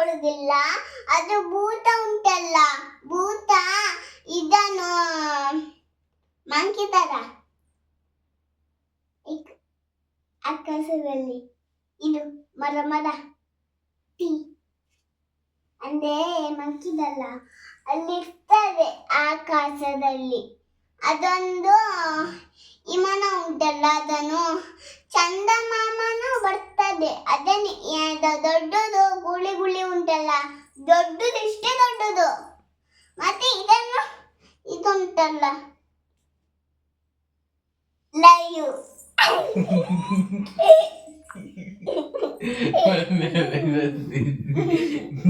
ಕೊಡುದಿಲ್ಲ ಅದು ಭೂತ ಉಂಟಲ್ಲ. ಭೂತ ಇದನ್ನು ಮಂಕಿ ತರ ಆಕಾಶದಲ್ಲಿ ಇದು ಮರ ಮರ ಟೀ. ಅಂದ್ರೆ ಮಂಕಿದಲ್ಲ ಅಲ್ಲಿರ್ತದೆ ಆಕಾಶದಲ್ಲಿ ಅದೊಂದು ವಿಮಾನ ಉಂಟಲ್ಲ. ಅದನ್ನು ಚಂದಮಾಮನು ಬರ್ತದೆ ಅದನ್ನೇ ದೊಡ್ಡದು ಗುಳಿ ಗುಳಿ ಉಂಟಲ್ಲ ದೊಡ್ಡದು ಇಷ್ಟೇ ದೊಡ್ಡದು. ಮತ್ತೆ ಇದನ್ನು ಇದುಂಟಲ್ಲ. ಲೈವ್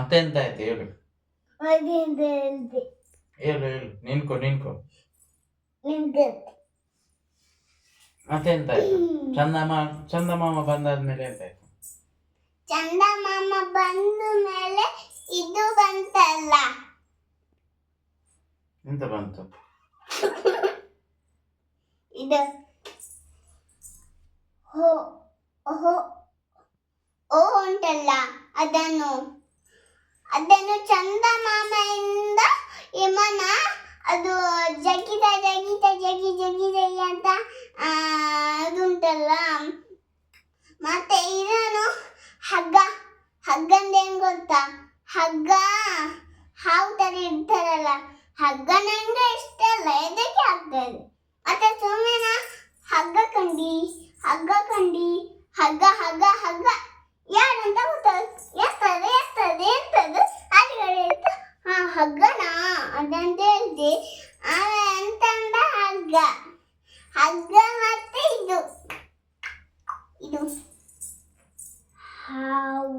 ಮತ್ತೆ ಎಂತ ಆಯ್ತು? ಹೇಳು. ಹೇಳ್ದೆ. ಹೇಳು ಹೇಳು. ನಿನ್ಕೋ ನಿನ್ಕೋ ಮತ್ತೆ ಎಂತ ಆಯ್ತು? ಚಂದಮಾ ಚಂದಮಾಮ ಬಂದಾದ್ಮೇಲೆ ಎಂತ ಆಯ್ತು? ಚಂದಮಾಮ ಬಂದ ಮೇಲೆ ಇದು ಬಂತಲ್ಲ. ಎಂತ ಬಂತು? ಇದು. ಹೋ ಹೋ ಓ ಉಂಟಲ್ಲ ಅದನ್ನು. ಅದನ್ನು ಚಂದ ಚಂದಮಾಮೆಯಿಂದ ಯಮನ, ಅದು ಜಗಿದ ಜಗಿತ ಜಗಿ ಜಗಿ ಜಗಿ ಅಂತ ಅದುಂಟಲ್ಲ. ಮತ್ತೆ ಇದನ್ನು ಹಗ್ಗ. ಹಗ್ಗಂದ ಏನು ಗೊತ್ತಾ? ಹಗ್ಗ. ಹಾವು ತರ ಇರ್ತಾರಲ್ಲ ಹಗ್ಗ ನಂಗೆ ಇಷ್ಟ ಅಲ್ಲ, ಎದಕ್ಕೆ ಆಗ್ತದೆ ಮತ್ತೆ ಸುಮ್ಮನೆ ಹಗ್ಗ ಕಂಡಿ ಹಗ್ಗ ಕಂಡಿ, ಹಗ್ಗ ಹಗ್ಗ ಹಗ್ಗ. ಹಗ್ಗನಾ ಅದಂತ ಹೇಳ್ದೆ ಆಮೇಲೆ ಅಂತಂದ ಹಗ್ಗ ಹಗ್ಗ ಮತ್ತೆ ಇದು ಇದು ಹಾವು